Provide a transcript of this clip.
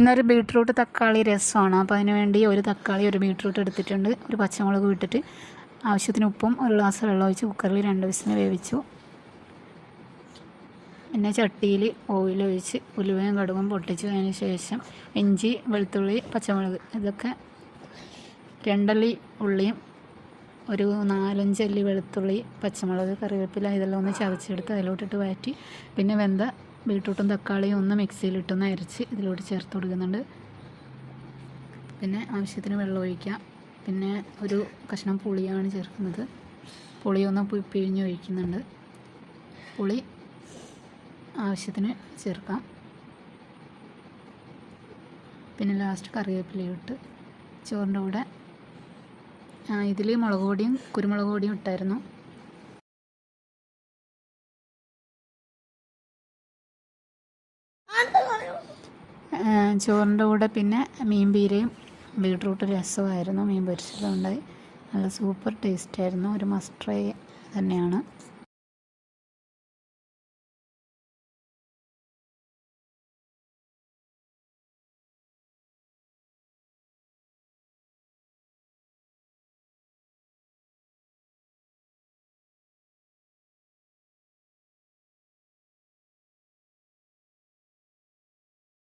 ഇന്നൊരു ബീട്രൂട്ട് തക്കാളി രസമാണ്. അപ്പോൾ അതിന് വേണ്ടി ഒരു തക്കാളി ഒരു ബീട്രൂട്ട് എടുത്തിട്ടുണ്ട്. ഒരു പച്ചമുളക് ഇട്ടിട്ട് ആവശ്യത്തിന് ഉപ്പും ഒരു ഗ്ലാസ് വെള്ളം ഒഴിച്ച് കുക്കറിൽ രണ്ട് വിസിന് വേവിച്ചു. പിന്നെ ചട്ടിയിൽ ഓയിൽ ഒഴിച്ച് ഉലുവയും കടുകും പൊട്ടിച്ചതിന് ശേഷം ഇഞ്ചി വെളുത്തുള്ളി പച്ചമുളക് ഇതൊക്കെ രണ്ടല്ലി ഉള്ളിയും ഒരു നാലഞ്ചല്ലി വെളുത്തുള്ളി പച്ചമുളക് കറിവേപ്പില ഇതെല്ലാം ഒന്ന് ചതച്ചെടുത്ത് അതിലോട്ടിട്ട് വഴറ്റി. പിന്നെ വെന്ത ബീട്രൂട്ടും തക്കാളിയും ഒന്ന് മിക്സിയിലിട്ടൊന്ന് അരച്ച് ഇതിലോട്ട് ചേർത്ത് കൊടുക്കുന്നുണ്ട്. പിന്നെ ആവശ്യത്തിന് വെള്ളം ഒഴിക്കുക. പിന്നെ ഒരു കഷ്ണം പുളിയാണ് ചേർക്കുന്നത്. പുളി ഒന്ന് പിഴിഞ്ഞ് ഒഴിക്കുന്നുണ്ട്. പുളി ആവശ്യത്തിന് ചേർക്കാം. പിന്നെ ലാസ്റ്റ് കറിവേപ്പില ഇട്ട് ചോറിന്റെ കൂടെ ഇതിൽ മുളക് പൊടിയും കുരുമുളക് പൊടിയും ഇട്ടായിരുന്നു. ചോറിന്റെ കൂടെ പിന്നെ മീൻ പീരയും ബീട്രൂട്ട് രസമായിരുന്നു. മീൻ പൊരിച്ചതുണ്ടായി. നല്ല സൂപ്പർ ടേസ്റ്റായിരുന്നു ഒരു മസ്റ്റ് ട്രൈ തന്നെയാണ്.